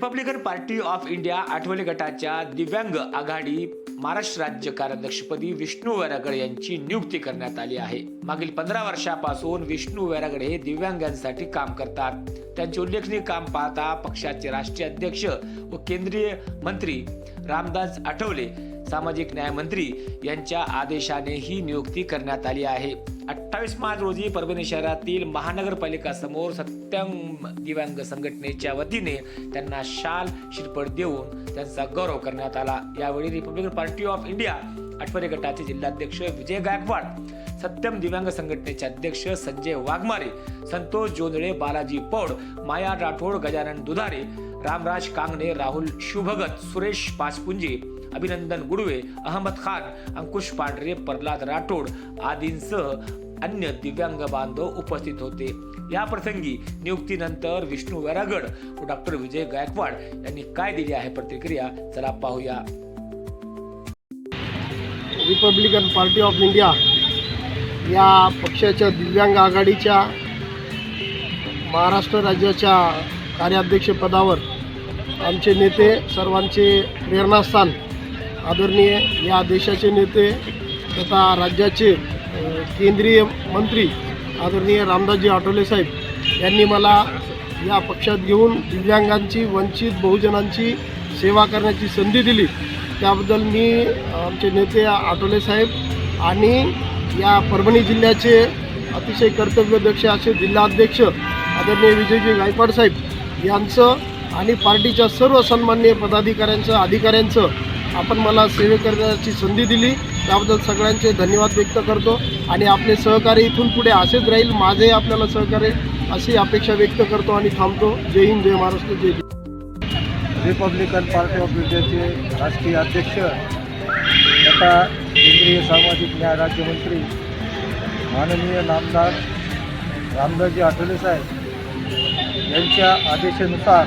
Republican Party of India Athawale गटाच्या दिव्यांग आघाडी महाराष्ट्र राज्य कार्याध्यक्षपदी विष्णू वैरागड यांची नियुक्ती करण्यात आली आहे. मागील पंधरा वर्षापासून विष्णू वैरागड हे दिव्यांगांसाठी काम करतात. त्यांचे उल्लेखनीय काम पाहता पक्षाचे राष्ट्रीय अध्यक्ष व केंद्रीय मंत्री रामदास आठवले सामाजिक न्याय मंत्री यांच्या आदेशाने ही नियुक्ती करण्यात आली आहे. अठ्ठावीस मार्च रोजी परभणी शहरातील महानगरपालिका समोर सत्यम दिव्यांग संघटनेच्या वतीने त्यांना शाल शिरपड देऊन त्यांचा गौरव करण्यात आला. यावेळी Republican Party of India Athawale गटाचे जिल्हाध्यक्ष विजय गायकवाड सत्यम दिव्यांग संघटनेचे अध्यक्ष संजय वाघमारे संतोष जोंधळे बालाजी पौड माया राठोड गजानन दुधारे रामराज कांगणे राहुल शुभगत सुरेश पाचपुंजे अभिनंदन गुडवे अहमद खान अंकुश पांढरे प्रल्हाद राठोड आदींसह अन्य दिव्यांग बांधव उपस्थित होते. या प्रसंगी नियुक्तीनंतर विष्णू वैरागड व डॉक्टर विजय गायकवाड यांनी काय दिली आहे प्रतिक्रिया? चला पाहूया. रिपब्लिकन पार्टी ऑफ इंडिया या पक्षाच्या दिव्यांग आघाडीच्या महाराष्ट्र राज्याच्या कार्याध्यक्षपदावर आमचे नेते सर्वांचे प्रेरणास्थान आदरणीय या देशाचे नेते तथा राज्याचे केंद्रीय मंत्री आदरणीय रामदासजी आठवले साहेब यांनी मला या पक्षात घेऊन दिव्यांगांची वंचित बहुजनांची सेवा करण्याची संधी दिली. त्याबद्दल मी आमचे नेते आठवले साहेब आणि या परभणी जिल्ह्याचे अतिशय कर्तव्यदक्ष असे जिल्हाध्यक्ष आदरणीय विजयजी गायकवाड साहेब यांचं आणि पार्टीच्या सर्व सन्माननीय पदाधिकाऱ्यांचं अधिकाऱ्यांचं आपण मला सेवे करण्याची संधी दिली. त्याबद्दल सगळ्यांचे धन्यवाद व्यक्त करतो आणि आपले सहकार्य इथून पुढे असेच राहील. माझे आपल्याला सहकार्य अशी अपेक्षा व्यक्त करतो आणि थांबतो. जय हिंद जय महाराष्ट्र जय हिंद रिपब्लिकन पार्टी ऑफ इंडियाचे राष्ट्रीय अध्यक्ष तथा केंद्रीय सामाजिक न्याय राज्यमंत्री माननीय नामदार रामदासजी आठवले साहेब यांच्या आदेशानुसार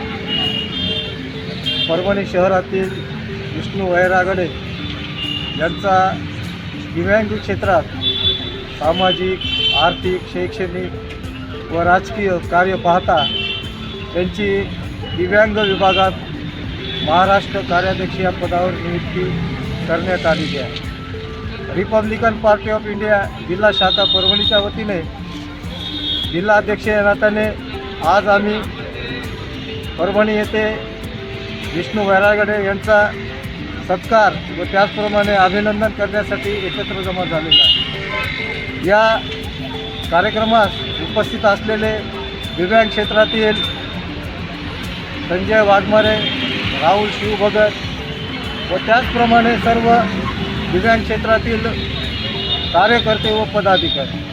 परभणी शहरातील विष्णू वैरागडे यांचा दिव्यांग क्षेत्रात सामाजिक आर्थिक शैक्षणिक व राजकीय कार्य पाहता त्यांची दिव्यांग विभागात महाराष्ट्र कार्याध्यक्ष या पदावर नियुक्ती करण्यात आलेली आहे. रिपब्लिकन पार्टी ऑफ इंडिया जिल्हा शाखा परभणीच्या वतीने जिल्हा अध्यक्ष या नात्याने आज आम्ही परभणी येथे विष्णू वैरागडे यांचा सत्कार व त्याचप्रमाणे अभिनंदन करण्यासाठी एकत्र जमा झालेला आहे. या कार्यक्रमास उपस्थित असलेले दिव्यांग क्षेत्रातील संजय वाघमारे राहुल शिवभगत व त्याचप्रमाणे सर्व दिव्यांग क्षेत्रातील कार्यकर्ते व पदाधिकारी.